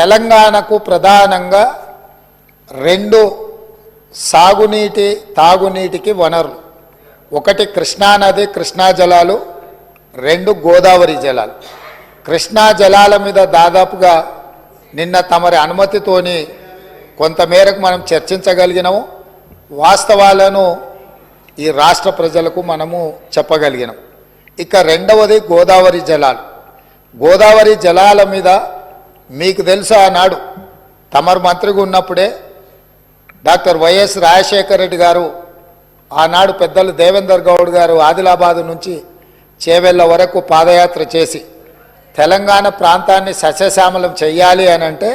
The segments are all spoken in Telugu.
తెలంగాణకు ప్రధానంగా రెండు సాగునీటి తాగునీటికి వనరులు. ఒకటి కృష్ణానది కృష్ణా జలాలు రెండు గోదావరి జలాలు. కృష్ణా జలాల మీద దాదాపుగా నిన్న తమరి అనుమతితోని కొంతమేరకు మనం చర్చించగలిగినాము. వాస్తవాలను ఈ రాష్ట్ర ప్రజలకు మనము చెప్పగలిగినాం ఇక రెండవది గోదావరి జలాలు. గోదావరి జలాల మీద మీకు తెలుసు ఆనాడు? తమరు మంత్రిగా ఉన్నప్పుడే డాక్టర్ వైఎస్ రాజశేఖర రెడ్డి గారు ఆనాడు పెద్దలు దేవేందర్ గౌడ్ గారు ఆదిలాబాద్ నుంచి చేవెళ్ళ వరకు పాదయాత్ర చేసి తెలంగాణ ప్రాంతాన్ని సస్యశ్యామలం చెయ్యాలి అని అంటే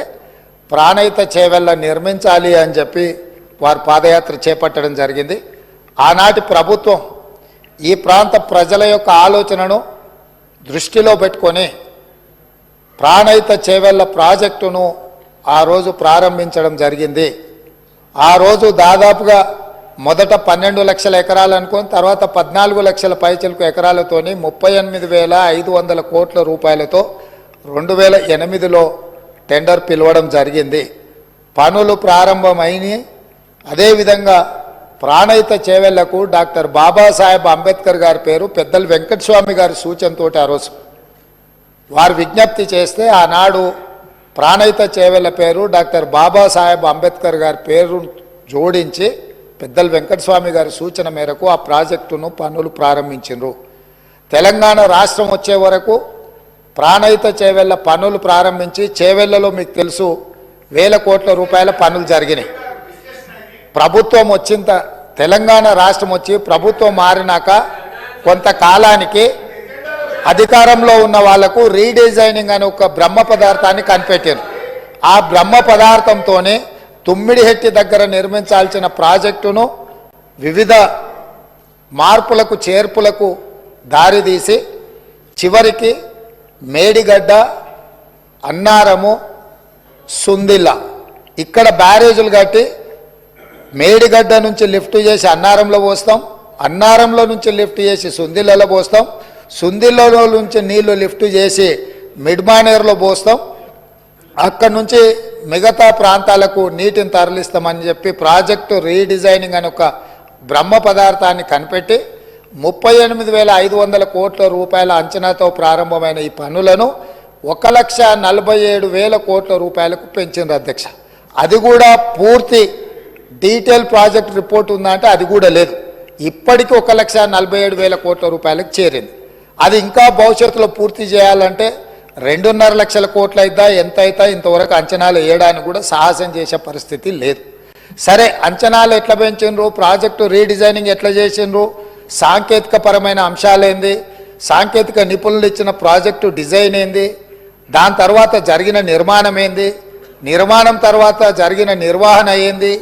ప్రాణయిత చేవెళ్ళ నిర్మించాలి అని చెప్పి వారు పాదయాత్ర చేపట్టడం జరిగింది. ఆనాటి ప్రభుత్వం ఈ ప్రాంత ప్రజల యొక్క ఆలోచనను దృష్టిలో పెట్టుకొని ప్రాణహిత చేవెళ్ళ ప్రాజెక్టును ఆ రోజు ప్రారంభించడం జరిగింది. ఆ రోజు దాదాపుగా మొదట పన్నెండు లక్షల ఎకరాలు అనుకొని తర్వాత పద్నాలుగు లక్షల పైచలకు ఎకరాలతోని ముప్పై ఎనిమిది వేల ఐదు వందల కోట్ల రూపాయలతో రెండు వేల ఎనిమిదిలో టెండర్ పిలవడం జరిగింది. పనులు ప్రారంభమైనవి అదేవిధంగా ప్రాణహిత చేవెళ్ళకు డాక్టర్ బాబాసాహెబ్ అంబేద్కర్ గారి పేరు పెద్దలు వెంకటస్వామి గారి సూచనతోటి ఆ రోజు వారు విజ్ఞప్తి చేస్తే ఆనాడు ప్రాణయిత చేవెళ్ళ పేరు డాక్టర్ బాబాసాహెబ్ అంబేద్కర్ గారి పేరు జోడించి పెద్దల వెంకటస్వామి గారి సూచన మేరకు ఆ ప్రాజెక్టును పనులు ప్రారంభించారు తెలంగాణ రాష్ట్రం వచ్చే వరకు ప్రాణయిత చేవెళ్ళ పనులు ప్రారంభించి చేవెళ్ళలో మీకు తెలుసు వేల కోట్ల రూపాయల పనులు జరిగినాయి. ప్రభుత్వం వచ్చిన తెలంగాణ రాష్ట్రం వచ్చి ప్రభుత్వం మారినాక కొంతకాలానికి అధికారంలో ఉన్న వాళ్ళకు రీడిజైనింగ్ అనే ఒక బ్రహ్మ పదార్థాన్ని కనిపెట్టారు. ఆ బ్రహ్మ పదార్థంతోనే తుమ్మిడిహెట్టి దగ్గర నిర్మించాల్సిన ప్రాజెక్టును వివిధ మార్పులకు చేర్పులకు దారితీసి చివరికి మేడిగడ్డ అన్నారము సుందిల్ల ఇక్కడ బ్యారేజులు కట్టి మేడిగడ్డ నుంచి లిఫ్ట్ చేసి అన్నారంలో పోస్తాం అన్నారంలో నుంచి లిఫ్ట్ చేసి సుందిల్లలో పోస్తాం సుందిల్లో నుంచి నీళ్ళు లిఫ్ట్ చేసి మిడ్మానేర్లో పోస్తాం. అక్కడి నుంచి మిగతా ప్రాంతాలకు నీటిని తరలిస్తామని చెప్పి ప్రాజెక్టు రీడిజైనింగ్ అని ఒక బ్రహ్మ పదార్థాన్ని కనిపెట్టి ముప్పై ఎనిమిది వేల ఐదు వందల కోట్ల రూపాయల అంచనాతో ప్రారంభమైన ఈ పనులను ఒక లక్ష నలభై ఏడు వేల కోట్ల రూపాయలకు పెంచింది అధ్యక్ష. అది కూడా పూర్తి డీటెయిల్ ప్రాజెక్ట్ రిపోర్ట్ ఉందంటే అది కూడా లేదు. ఇప్పటికీ ఒక లక్ష నలభై ఏడు వేల కోట్ల రూపాయలకు చేరింది. అది ఇంకా భవిష్యత్తులో పూర్తి చేయాలంటే రెండున్నర లక్షల కోట్లు అవుతా ఎంత అవుతా ఇంతవరకు అంచనాలు వేయడానికి కూడా సాహసం చేసే పరిస్థితి లేదు. సరే అంచనాలు ఎట్లా పెంచిండ్రు ప్రాజెక్టు రీడిజైనింగ్ ఎట్లా చేసిండ్రు సాంకేతిక పరమైన అంశాలేంది సాంకేతిక నిపుణులు ఇచ్చిన ప్రాజెక్టు డిజైన్ ఏంది? దాని తర్వాత జరిగిన నిర్మాణం ఏంది? నిర్మాణం తర్వాత జరిగిన నిర్వహణ ఏంది?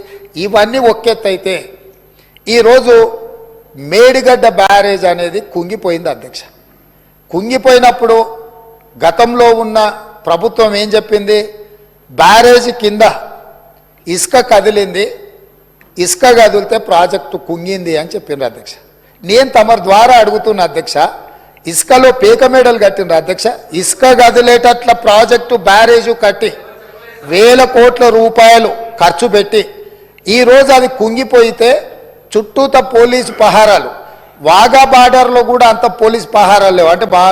ఇవన్నీ ఒక్కెత్తైతే ఈరోజు మేడిగడ్డ బ్యారేజ్ అనేది కుంగిపోయింది అధ్యక్ష. కుంగిపోయినప్పుడు గతంలో ఉన్న ప్రభుత్వం ఏం చెప్పింది? బ్యారేజ్ కింద ఇసుక కదిలింది. ఇసుక కదిలితే ప్రాజెక్టు కుంగింది అని చెప్పిండ్రు అధ్యక్ష. నేను తమరి ద్వారా అడుగుతున్న అధ్యక్ష ఇసుకలో పేక మేడలు కట్టిండ్రు అధ్యక్ష. ఇసుక కదిలేటట్ల ప్రాజెక్టు బ్యారేజు కట్టి వేల కోట్ల రూపాయలు ఖర్చు పెట్టి ఈరోజు అది కుంగిపోయితే చుట్టూత పోలీసు పహారాలు. వాగా బార్డర్లో కూడా అంత పోలీస్ పహారాలు లేవు. అంటే భా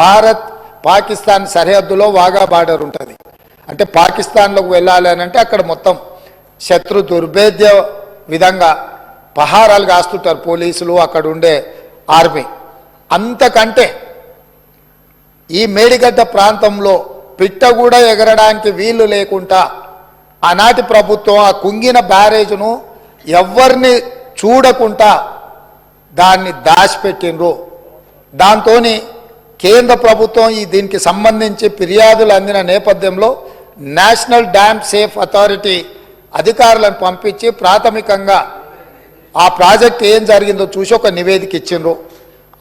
భారత్ పాకిస్తాన్ సరిహద్దులో వాగా బార్డర్ ఉంటుంది. అంటే పాకిస్తాన్లోకి వెళ్ళాలి అని అంటే అక్కడ మొత్తం శత్రు దుర్భేద్య విధంగా పహారాలు కాస్తుంటారు పోలీసులు. అక్కడ ఉండే ఆర్మీ. అంతకంటే ఈ మేడిగడ్డ ప్రాంతంలో పిట్ట కూడా ఎగరడానికి వీలు లేకుండా ఆనాటి ప్రభుత్వం ఆ కుంగిన బ్యారేజ్ను ఎవరిని చూడకుండా దాన్ని దాచిపెట్టినరు దాంతో కేంద్ర ప్రభుత్వం ఈ దీనికి సంబంధించి ఫిర్యాదులు అందిన నేపథ్యంలో నేషనల్ డ్యామ్ సేఫ్ అథారిటీ అధికారులను పంపించి ప్రాథమికంగా ఆ ప్రాజెక్ట్ ఏం జరిగిందో చూసి ఒక నివేదిక ఇచ్చిండ్రు.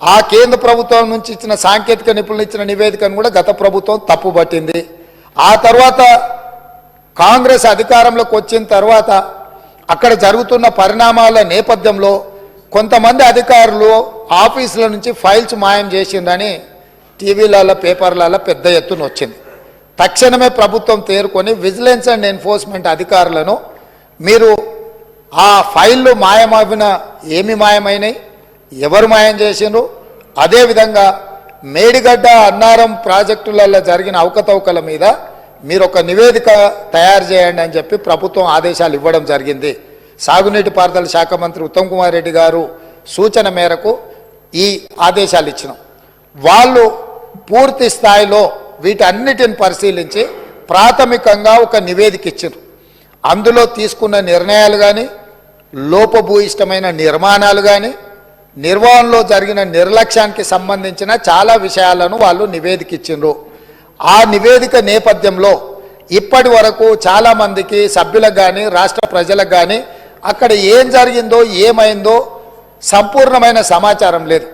ఆ కేంద్ర ప్రభుత్వం నుంచి ఇచ్చిన సాంకేతిక నిపుణులు ఇచ్చిన నివేదికను కూడా గత ప్రభుత్వం తప్పుపట్టింది. ఆ తర్వాత కాంగ్రెస్ అధికారంలోకి వచ్చిన తర్వాత అక్కడ జరుగుతున్న పరిణామాల నేపథ్యంలో కొంతమంది అధికారులు ఆఫీసుల నుంచి ఫైల్స్ మాయం చేసిందని టీవీలలో పేపర్లలో పెద్ద ఎత్తున వచ్చింది. తక్షణమే ప్రభుత్వం తేరుకొని విజిలెన్స్ అండ్ ఎన్ఫోర్స్మెంట్ అధికారులను మీరు ఆ ఫైళ్ళు మాయమవిన ఏమి మాయమైనవి ఎవరు మాయం చేసిండ్రు? అదేవిధంగా మేడిగడ్డ అన్నారం ప్రాజెక్టులలో జరిగిన అవకతవకల మీద మీరు ఒక నివేదిక తయారు చేయండి అని చెప్పి ప్రభుత్వం ఆదేశాలు ఇవ్వడం జరిగింది. సాగునీటి పారుదల శాఖ మంత్రి ఉత్తమ్ కుమార్ రెడ్డి గారు సూచన మేరకు ఈ ఆదేశాలు ఇచ్చినాం. వాళ్ళు పూర్తి స్థాయిలో వీటన్నిటిని పరిశీలించి ప్రాథమికంగా ఒక నివేదిక ఇచ్చారు అందులో తీసుకున్న నిర్ణయాలు కానీ లోపభూయిష్టమైన నిర్మాణాలు కానీ నిర్వహణలో జరిగిన నిర్లక్ష్యానికి సంబంధించిన చాలా విషయాలను వాళ్ళు నివేదిక ఇచ్చిండ్రు ఆ నివేదిక నేపథ్యంలో ఇప్పటి వరకు చాలామందికి సభ్యులకు కానీ రాష్ట్ర ప్రజలకు కానీ అక్కడ ఏం జరిగిందో ఏమైందో సంపూర్ణమైన సమాచారం లేదు.